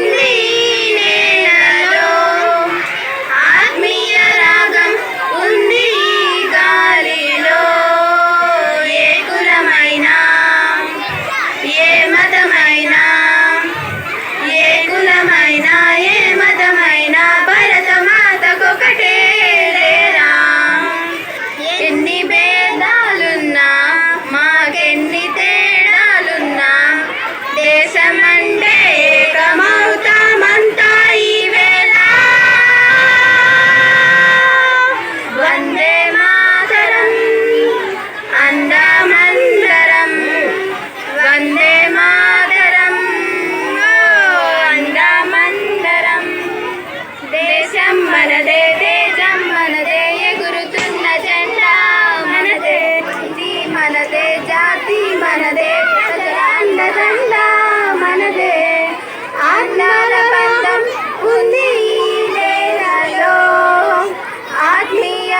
me!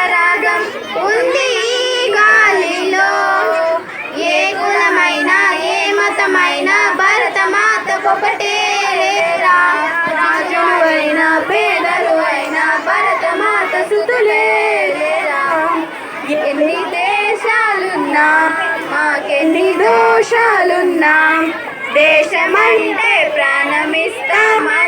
రాగం ఉంది గాలిలో. ఏ కులమైన ఏ మతమైన భరత మాతకొకటే ఒకటే రాజులు అయినా పేదలు అయినా భరత మాత సుతులే ఎన్ని దేశాలున్నా మాకెన్ని దోషాలున్నా దేశమంటే ప్రాణమిస్తామా?